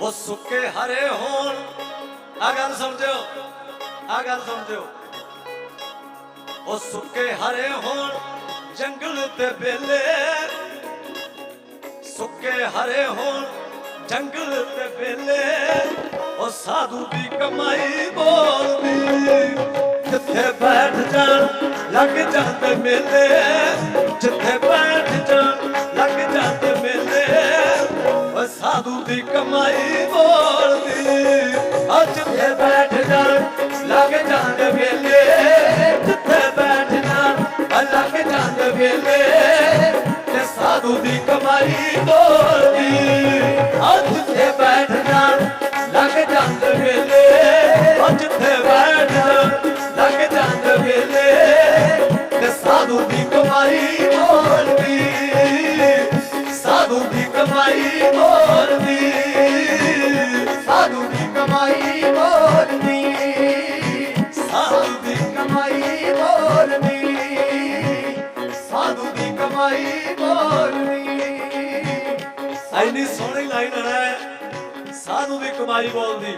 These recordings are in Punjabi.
ਉਹ ਸੁੱਕੇ ਹਰੇ ਹੋਣ। ਆ ਗੱਲ ਸਮਝਿਓ ਆ ਗੱਲ ਸਮਝਿਓ। ਉਹ ਸੁੱਕੇ ਹਰੇ ਹੋਣ, ਜੰਗਲ ਤੇ ਬੇਲੇ। ਸੁੱਕੇ ਹਰੇ ਹੋਣ, ਜੰਗਲ ਤੇ ਬੇਲੇ। ਉਹ ਸਾਧੂ ਦੀ ਕਮਾਈ ਬੋਲਦੀ। ਜਿੱਥੇ ਬੈਠ ਜਾਣ, ਲੱਗ ਜਾਂਦੇ ਮੇਲੇ। ਜਿੱਥੇ ਸਾਧੂ ਦੀ ਕਮਾਈ ਬੋਲਦੀ। ਆ ਜਿੱਥੇ ਬੈਠ ਜਾਣ, ਲੱਗ ਜਾਂਦੇ ਵੇਲੇ। ਜਿੱਥੇ ਬੈਠ ਜਾਣ ਆ ਲੱਗ ਜਾਂਦੇ ਮੇਲੇ ਤੇ ਸਾਧੂ ਦੀ ਕਮਾਈ ਬੋਲ ਐਨੀ ਸੋਹਣੀ ਲਾਈਨ ਹੈ ਸਾਧੂ ਦੀ ਕਮਾਈ ਬੋਲਦੀ।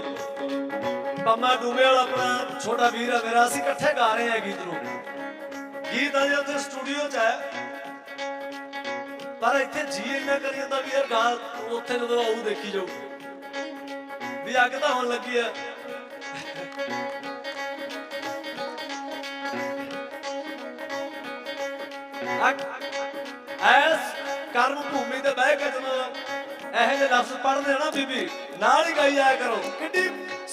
ਪੰਮਾ ਡੂਬੇ ਵਾਲਾ ਆਪਣਾ ਛੋਟਾ ਵੀਰ ਹੈ ਮੇਰਾ, ਅਸੀਂ ਇਕੱਠੇ ਗਾ ਰਹੇ ਹਾਂ ਗੀਤ ਨੂੰ। ਗੀਤ ਅਜੇ ਉੱਥੇ ਸਟੂਡੀਓ 'ਚ ਹੈ। ਪਰ ਇੱਥੇ ਜੀ ਇੰਨਾ ਕਰੀ ਜਾਂਦਾ ਵੀ ਯਾਰ ਗਾ ਉੱਥੇ ਜਦੋਂ ਆਊ ਦੇਖੀ ਜਾਊ। ਵੀ ਅੱਗ ਤਾਂ ਹੋਣ ਲੱਗੀ ਆ। ਐਸ ਕਰਮ ਭੂਮੀ ਤੇ ਬਹਿ ਕੇ ਜਦੋਂ ਇਹੋ ਜਿਹੇ ਲਫ਼ਜ਼ ਪੜ੍ਹਦੇ ਆ ਨਾ ਬੀਬੀ, ਨਾਲ ਹੀ ਗਾਈ ਜਾਇਆ ਕਰੋ। ਕਿੱਡੀ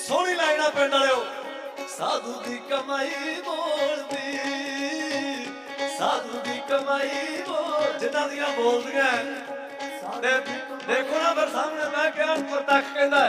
ਸੋਹਣੀ ਲਾਈਨਾਂ ਪਿੰਡ ਵਾਲਿਓ। ਸਾਧੂ ਦੀ ਕਮਾਈ ਬੋਲਦੀ, ਸਾਧੂ ਦੀ ਕਮਾਈ ਬੋਲ ਜਿਨ੍ਹਾਂ ਦੀਆਂ ਬੋਲਦੀਆਂ ਦੇਖੋ ਨਾ ਫਿਰ ਸਾਹਮਣੇ ਮੈਂ ਕਿਹਾ ਪ੍ਰਤੱਖ ਕਹਿੰਦਾ